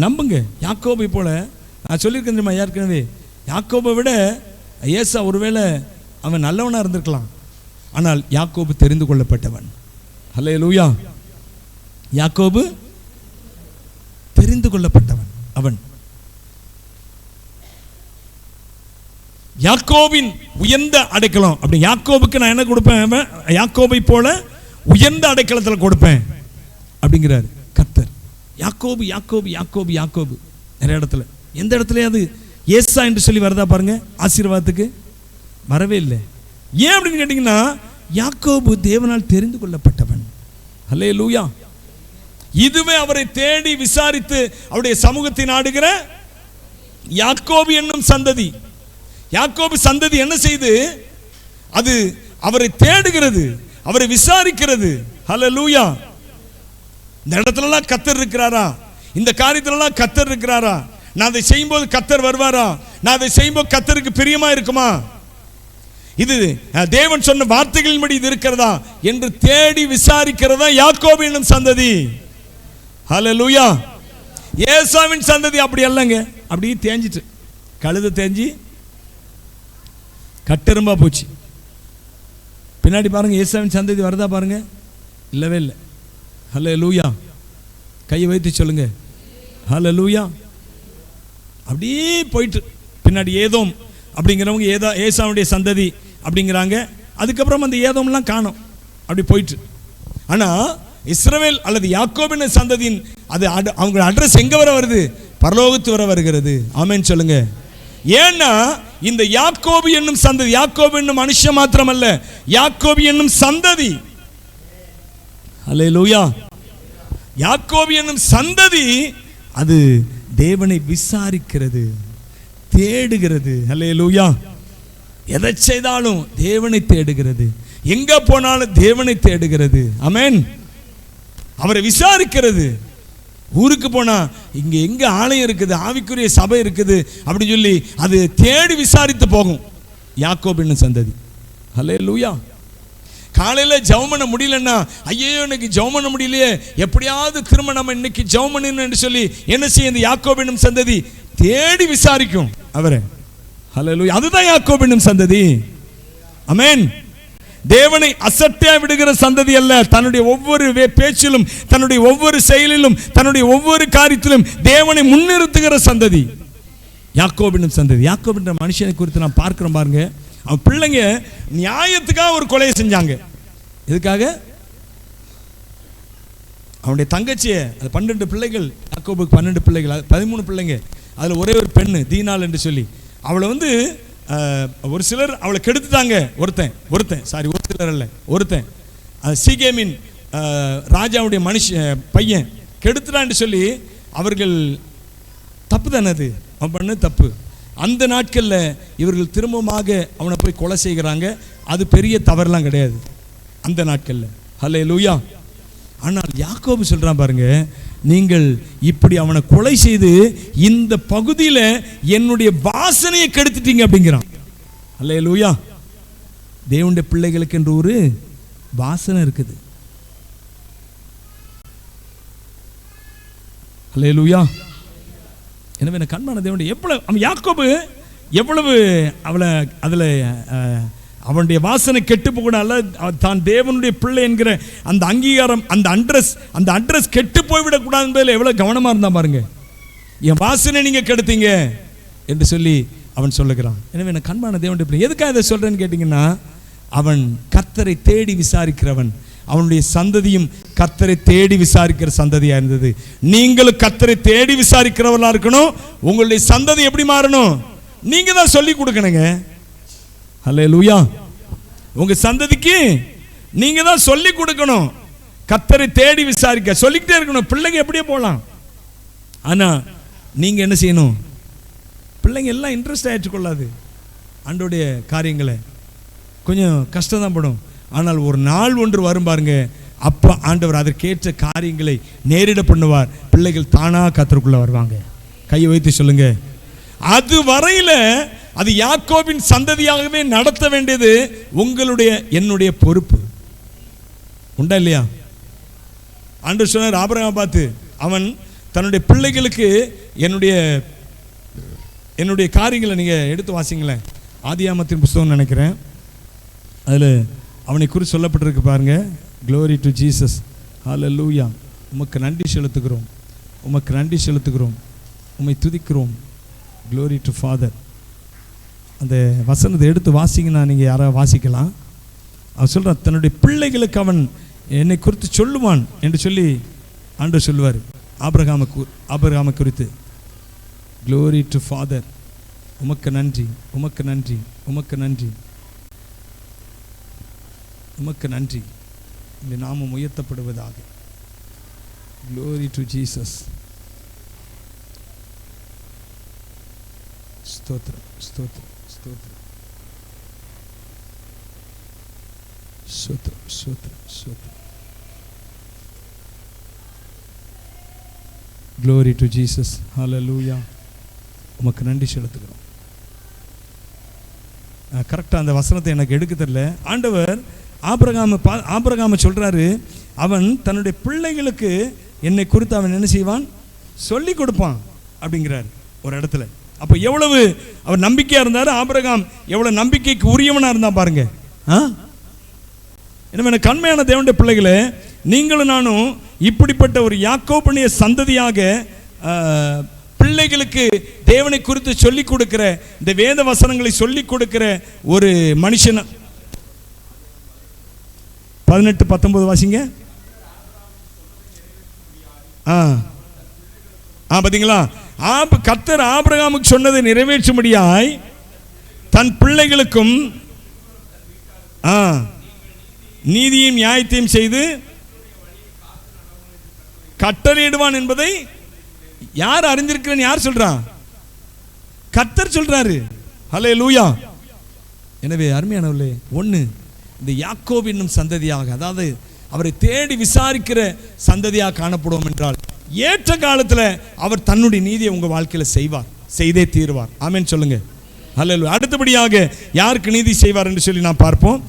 நம்புங்க. யாக்கோபை போல நான் சொல்லியிருக்கேன் தெரியுமா ஏற்கனவே? யாக்கோபை விட ஏசா ஒருவேளை அவன் நல்லவனாக இருந்திருக்கலாம். ஆனால் யாக்கோபு தெரிந்து கொள்ளப்பட்டவன். ஹலே லூயா யாக்கோபு தெரிந்து கொள்ளப்பட்டவன் அவன். யாக்கோவின் உயர்ந்த அடைக்கலம். அப்படி யாக்கோபுக்கு நான் என்ன கொடுப்பேன் அவன்? யாக்கோபை போல உயர்ந்த அடைக்கலத்தில் கொடுப்பேன். அப்படிங்கிறாரு. யாக்கோபு யாக்கோபு யாக்கோபு யாக்கோபு. நிறைய இடத்துல. எந்த இடத்துலயாவது ஏசா என்று சொல்லி வருதா பாருங்க ஆசீர்வாதத்துக்கு? வரவே இல்லை. ஏன் அப்படின்னு கேட்டிங்கன்னா யாக்கோபு தேவனால் தெரிந்து கொள்ளப்பட்டவன். ஹலே லூயா இதுவே அவரை தேடி விசாரித்து அவருடைய சமூகத்தை நாடுகிற யாக்கோபு என்னும் சந்ததி. யாக்கோபு சந்ததி என்ன செய்து? அது அவரை தேடுகிறது அவரை விசாரிக்கிறது. ஹalleluya. இந்த இடத்துலலாம் கத்தர் இருக்கிறாரா? இந்த காரியத்துலலாம் கத்தர் இருக்கிறாரா? நான் அதை செய்யும்போது கத்தர் வருவாரா? நான் அதை செய்யும்போது கத்தருக்கு பிரியமா இருக்குமா? இது தேவன் சொன்ன வார்த்தைகளின்படி இது இருக்கிறதா? என்று தேடி விசாரிக்கிறதா யாக்கோபின் சந்ததி. சந்ததி லூயா ஏசாவின் சந்ததி அப்படி அல்லங்க. அப்படியே தேஞ்சிட்டு கழுத தேஞ்சி கட்டெரும்பா போச்சு. பின்னாடி பாருங்க ஏசாவின் சந்ததி வருதா பாருங்க? இல்லவே இல்லை. ஹலோ லூயா கையை வைத்து சொல்லுங்க. ஹலோ லூயா அப்படியே போயிட்டு பின்னாடி ஏதோம் அப்படிங்கிறவங்க ஏதா ஏசாவுடைய சந்ததி அப்படிங்கிறாங்க. அதுக்கப்புறம் அந்த ஏதோம்லாம் காணோம். அப்படி போயிட்டு. ஆனால் இஸ்ரவேல் அல்லது யாக்கோபின சந்ததியின் அது அவங்க அட்ரஸ் எங்கே வர வருது? பரலோகத்து வர வருகிறது. ஆமேன்னு சொல்லுங்க. ஏன்னா இந்த யாக்கோபு என்னும் சந்ததி யாக்கோபு என்னும் மனுஷன் மாத்திரமல்ல. யாக்கோபு என்னும் சந்ததி. அல்லேலூயா யாக்கோபு என்னும் சந்ததி அது தேவனை விசாரிக்கிறது தேடுகிறது. அல்லேலூயா எதை செய்தாலும் தேவனை தேடுகிறது. எங்க போனாலும் தேவனை தேடுகிறது. அமேன் அவரை விசாரிக்கிறது. ஊருக்கு போனா இங்க எங்க ஆலயம் இருக்குது ஆவிக்குரிய சபை இருக்குது அப்படின்னு சொல்லி அது தேடி விசாரித்து போகும். யாக்கோபின்னு சந்ததி. ஹலே லூயா காலையில ஜெபம் பண்ண முடியலன்னா ஐயோ எனக்கு ஜெபம் பண்ண முடியலையே. எப்படியாவது திரும்ப நம்ம இன்னைக்கு ஜெபம் சொல்லி என்ன செய்யும்? இந்த யாக்கோபினும் சந்ததி தேடி விசாரிக்கும். அவரை. ஹலோ அதுதான் யாக்கோபினும் சந்ததி. அமேன் தேவனை அசட்டையா விடுகிற சந்ததி அல்ல. தன்னுடைய ஒவ்வொரு வே- பேச்சிலும் தன்னுடைய ஒவ்வொரு செயலிலும் தன்னுடைய ஒவ்வொரு காரியத்திலும் தேவனை முன்னிறுத்துகிற சந்ததி. யாக்கோபின் சந்ததி. யாக்கோபின்ற மனுஷனை குறித்து நான் பார்க்கிறோம் பாருங்க. அவன் பிள்ளைங்க நியாயத்துக்காக ஒரு கொலையை செஞ்சாங்க. எதுக்காக? அவனுடைய தங்கச்சியை அது பன்னெண்டு பிள்ளைகள் அக்கோபுக்கு பன்னெண்டு பிள்ளைகள் அது பதிமூணு பிள்ளைங்க. அதில் ஒரே ஒரு பெண்ணு தீனாள் என்று சொல்லி. அவளை வந்து ஒரு சிலர் அவளை கெடுத்துட்டாங்க. ஒருத்தன் ஒருத்தன் சாரி ஒரு சிலர் அல்ல ஒருத்தன். அது சீகேமின் ராஜாவுடைய மனுஷ பையன். கெடுத்துட்டான்னு சொல்லி அவர்கள் தப்பு தானே அது? அவன் பண்ண தப்பு. அந்த நாட்களில் இவர்கள் திரும்பமாக அவனை போய் கொலை செய்கிறாங்க. அது பெரிய தவறுலாம் கிடையாது. அந்த நாட்களில். ஹலே லூயா ஆனால் யாக்கோபு சொல்றான் பாருங்க நீங்கள் இப்படி அவனை கொலை செய்து இந்த பகுதியில் என்னுடைய வாசனையை கெடுத்துட்டீங்க அப்படிங்கிறான். ஹலே லூயா தேவனுடைய பிள்ளைகளுக்கு என்று ஒரு வாசனை இருக்குது. அல்ல லூயா எனவே என்ன கண்மான தேவனுடைய எவ்வளவு அவன் யாக்கோபு எவ்வளவு அவளை அதில் அவனுடைய வாசனை கெட்டு போகக்கூட தான் தேவனுடைய பிள்ளை என்கிற அந்த அங்கீகாரம் அந்த அட்ரஸ் அந்த அட்ரஸ் கெட்டு போய்விடக்கூடாது என்பதில் எவ்வளோ கவனமாக இருந்தான் பாருங்க. என் வாசனை நீங்கள் கெடுத்தீங்க என்று சொல்லி அவன் சொல்லுகிறான். எனவே எனக்கு கண்பான தேவனுடைய பிள்ளை எதுக்காக இதை சொல்கிறேன்னு கேட்டிங்கன்னா அவன் கத்தரை தேடி விசாரிக்கிறவன். அவனுடைய சந்ததியும் கத்தரை தேடி விசாரிக்கிற சந்ததியாக இருந்தது. நீங்களும் கத்தரை தேடி விசாரிக்கிறவர்களாக இருக்கணும். உங்களுடைய சந்ததி எப்படி மாறணும்? நீங்கள் தான் சொல்லி கொடுக்கணுங்க. ஹலே லூயா உங்க சந்ததிக்கு நீங்க தான் சொல்லி கொடுக்கணும். கத்தரை தேடி விசாரிக்க. சொல்லிக்கிட்டே இருக்கணும். பிள்ளைங்க எப்படியே போகலாம். ஆனா நீங்க என்ன செய்யணும்? பிள்ளைங்க எல்லாம் இன்ட்ரெஸ்ட் ஆயிட்டு கொள்ளாது ஆண்டோடைய காரியங்களை. கொஞ்சம் கஷ்டம் தான் படும். ஆனால் ஒரு நாள் ஒன்று வரும் பாருங்க. அப்போ ஆண்டவர் அதற்கேற்ற காரியங்களை நேரிட பண்ணுவார். பிள்ளைகள் தானாக கத்தருக்குள்ளே வருவாங்க. கையை வைத்து சொல்லுங்க. அது வரையில் அது யாக்கோபின் சந்ததியாகவே நடத்த வேண்டியது உங்களுடைய என்னுடைய பொறுப்பு. உண்டா இல்லையா? ஆண்டவர் சொன்னார் ஆபரகம் பார்த்து அவன் தன்னுடைய பிள்ளைகளுக்கு என்னுடைய என்னுடைய காரியங்களை நீங்கள் எடுத்து வாசிங்களேன். ஆதியாமத்தின் புஸ்தகம் நினைக்கிறேன். அதில் அவனை குறித்து சொல்லப்பட்டிருக்கு பாருங்க. க்ளோரி டு ஜீசஸ் ஹalleluya உமக்கு நன்றி செலுத்துகிறோம். உமக்கு நன்றி செலுத்துகிறோம். உம்மை துதிக்கிறோம். க்ளோரி டு ஃபாதர் அந்த வசனத்தை எடுத்து வாசிங்கன்னா நீங்கள் யாராவது வாசிக்கலாம். அவன் சொல்கிறான் தன்னுடைய பிள்ளைகளுக்கு அவன் என்னை குறித்து சொல்லுவான் என்று சொல்லி ஆண்டு சொல்லுவார். ஆபிரகாம கு ஆபிரகாம குறித்து. க்ளோரி டு ஃபாதர் உமக்கு நன்றி உமக்கு நன்றி உமக்கு நன்றி. உமக்கு நன்றி. இந்த நாமம் உயர்த்தப்படுவதாக. க்ளோரி டு ஜீசஸ் ஸ்தோத்திரம் ஸ்தோத்திரம் ஸ்தோத்ரம் ஸ்தோத்திரம் ஸ்தோத்திரம் ஸ்தோத்திரம் க்ளோரி டு ஜீசஸ் ஹalleluya உமக்கு நன்றி செலுத்துகிறோம். கரெக்டாக அந்த வசனத்தை எனக்கு எடுக்க தெரியல. ஆண்டவர் ஆபரகாம பா ஆபரகாம சொல்கிறாரு அவன் தன்னுடைய பிள்ளைகளுக்கு என்னை குறித்து அவன் என்ன செய்வான்? சொல்லி கொடுப்பான். அப்படிங்கிறார் ஒரு இடத்துல. அப்போ எவ்வளவு அவர் நம்பிக்கையாக இருந்தார்? ஆபிரகாம் எவ்வளோ நம்பிக்கைக்கு உரியவனாக இருந்தான் பாருங்க. ஆ? எனவே கண்மையான தேவனுடைய பிள்ளைகளே நீங்களும் நானும் இப்படிப்பட்ட ஒரு யாக்கோபனிய சந்ததியாக பிள்ளைகளுக்கு தேவனை குறித்து சொல்லிக் கொடுக்கிற இந்த வேத வசனங்களை சொல்லிக் கொடுக்கிற ஒரு மனுஷன். பதினெட்டு பத்தொன்பது வாசிங்க. ஆ. ஆ பார்த்தீங்களா ஆப் கத்தர் ஆபிரகாமுக்கு சொன்னதை நிறைவேற்றும்படியாய் தன் பிள்ளைகளுக்கும் ஆ நீதியும் நியாயத்தையும் செய்து கட்டளையிடுவான் என்பதை யார் அறிஞ்சிருக்கிறேன்னு யார் சொல்றா? கத்தர் சொல்றாரு. ஹலே லூயா எனவே அருமையானவர்களே ஒன்று இந்த யாக்கோப் என்னும் சந்ததியாக அதாவது அவரை தேடி விசாரிக்கிற சந்ததியாக காணப்படுவோம் என்றால் ஏற்ற காலத்தில் அவர் தன்னுடைய நீதியை உங்கள் வாழ்க்கையில் செய்வார். செய்தே தீர்வார். ஆமேன்னு சொல்லுங்க. அல்ல அடுத்தபடியாக யாருக்கு நீதி செய்வார் என்று சொல்லி நான் பார்ப்போம்.